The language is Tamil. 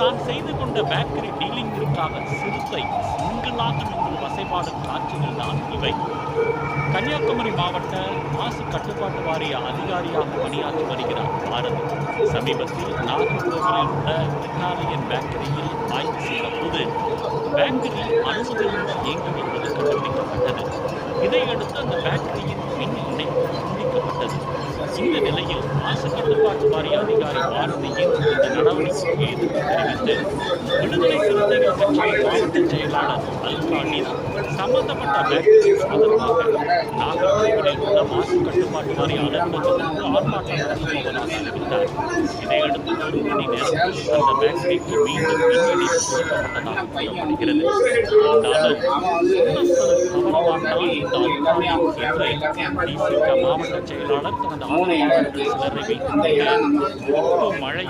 தான் செய்து கொண்ட பேக்கரி டீலிங்கிற்காக சிறுத்தை சிங்கிளாக நின்று வசைபாடும் காட்சிகள் தான் இவை. கன்னியாகுமரி மாவட்ட மாசு கட்டுப்பாட்டு வாரிய அதிகாரியாக பணியாற்றி வருகிறார் பாரதி. சமீபத்தில் நாகர்கோவிலில் உள்ள இத்தாலியன் பேக்கரியில் ஆய்வு செய்தபோது பேக்கரி அனுமதியின்றி இயங்கி வருவது கண்டுபிடிக்கப்பட்டது. இதையடுத்து அந்த பேக்கரியின் மின் இணைப்பு துண்டிக்கப்பட்டது. இந்த நிலையில் மாசு கட்டுப்பாட்டு வாரிய பாரதியின் இந்த நடவடிக்கைக்கு எதிர்த்து தெரிவித்து விடுதலை சிறுத்தைகள் கட்சியின் மாவட்ட செயலாளர் அல்கானில் சம்பந்தப்பட்ட பேக்கரி சாதகமாக நாகர்கோவிலில் உள்ள மாசு கட்டுப்பாட்டு வாரிய அலுவலகத்திற்கு ஆர்ப்பாட்டம் நடத்துவதாக அறிவித்தார் இதையடுத்து ஒரு மணி நேரத்தில் அந்த பேக்கரிக்கு மீண்டும் மின்வெளி கொடுக்கப்பட்டதாக கூறப்படுகிறது. இருந்தாலும் சொன்ன தவறவாட்டால் இந்த அல்கானி என்று திமுக மாவட்ட செயலாளர் தனது ஆதரவாளர்கள் சிலரை வைத்து மழை